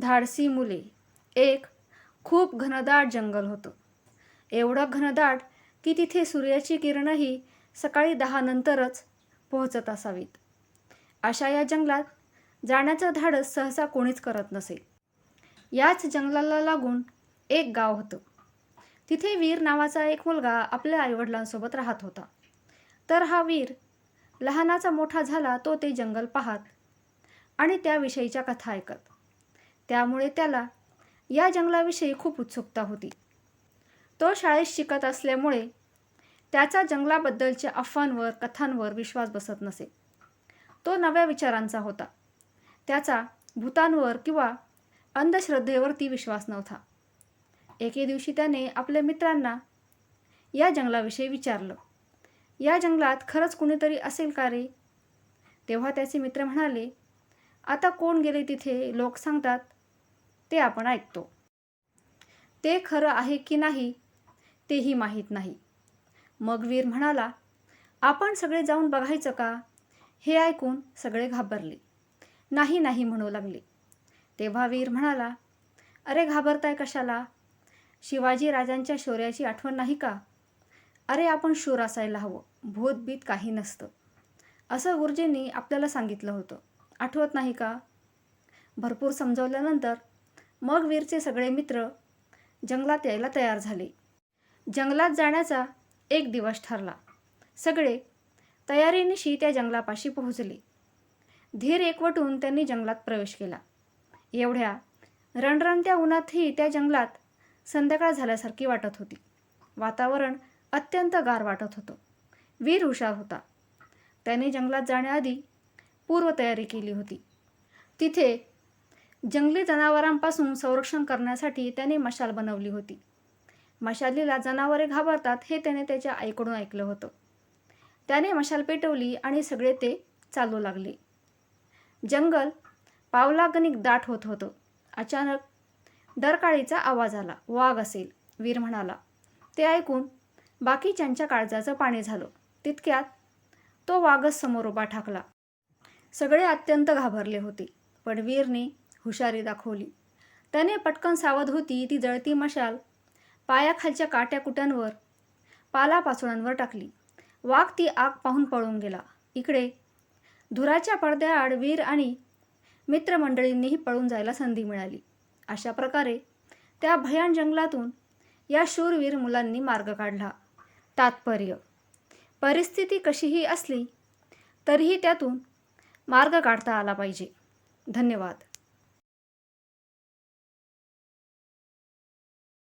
धाडसी मुले. एक खूप घनदाट जंगल होतं. एवढं घनदाट की तिथे सूर्याची किरणंही सकाळी दहानंतरच पोहोचत असावीत. अशा या जंगलात जाण्याचं धाडस सहसा कोणीच करत नसे. याच जंगलाला लागून एक गाव होतं. तिथे वीर नावाचा एक मुलगा आपल्या आईवडिलांसोबत राहत होता. तर हा वीर लहानाचा मोठा झाला तो ते जंगल पाहत आणि त्याविषयीच्या कथा ऐकत. त्यामुळे त्याला या जंगलाविषयी खूप उत्सुकता होती. तो शाळेत शिकत असल्यामुळे त्याचा जंगलाबद्दलच्या अफवांवर कथांवर विश्वास बसत नसे. तो नव्या विचारांचा होता. त्याचा भूतांवर किंवा अंधश्रद्धेवरती विश्वास नव्हता. एके दिवशी त्याने आपल्या मित्रांना या जंगलाविषयी विचारलं या जंगलात खरंच कुणीतरी असेल का रे? तेव्हा त्याचे मित्र म्हणाले आता कोण गेले तिथे? लोक सांगतात ते आपण ऐकतो. ते खरं आहे की नाही तेही माहीत नाही. मग वीर म्हणाला आपण सगळे जाऊन बघायचं का? हे ऐकून सगळे घाबरले. नाही नाही म्हणू लागले. तेव्हा वीर म्हणाला अरे घाबरताय कशाला? शिवाजी राजांच्या शौर्याची आठवण नाही का? अरे आपण शूर असायला हवं भूतबीत काही नसतं. असं गुरुजींनी आपल्याला सांगितलं होतं. आठवत नाही का? भरपूर समजवल्यानंतर मग वीरचे सगळे मित्र जंगलात यायला तयार झाले. जंगलात जाण्याचा एक दिवस ठरला. सगळे तयारीनिशी त्या जंगलापाशी पोहोचले. धीर एकवटून त्यांनी जंगलात प्रवेश केला. एवढ्या रणरणत्या उन्हातही त्या जंगलात संध्याकाळ झाल्यासारखी वाटत होती. वातावरण अत्यंत गार वाटत होतं. वीर हुशार होता. त्याने जंगलात जाण्याआधी पूर्वतयारी केली होती. तिथे जंगली जनावरांपासून संरक्षण करण्यासाठी त्याने मशाल बनवली होती. मशालीला जनावरे घाबरतात हे त्याने त्याच्या आईकडून ऐकलं होतं. त्याने मशाल पेटवली आणि सगळे ते चालू लागले. जंगल पावलागणिक दाट होत होतं. अचानक दरकाळीचा आवाज आला. वाघ असेल वीर म्हणाला. ते ऐकून बाकीच्यांच्या काळजाचं पाणी झालं. तितक्यात तो वाघच समोर उभा ठाकला. सगळे अत्यंत घाबरले होते. पण वीरने हुशारी दाखवली. त्याने पटकन सावध होती ती जळती मशाल पायाखालच्या काट्या कुट्यांवर पालापाचोळ्यांवर टाकली. वाघ ती आग पाहून पळून गेला. इकडे धुराच्या पडद्याआड वीर आणि मित्रमंडळींनीही पळून जायला संधी मिळाली. अशा प्रकारे त्या भयान जंगलातून या शूरवीर मुलांनी मार्ग काढला. तात्पर्य परिस्थिती कशीही असली तरीही त्यातून मार्ग काढता आला पाहिजे. धन्यवाद.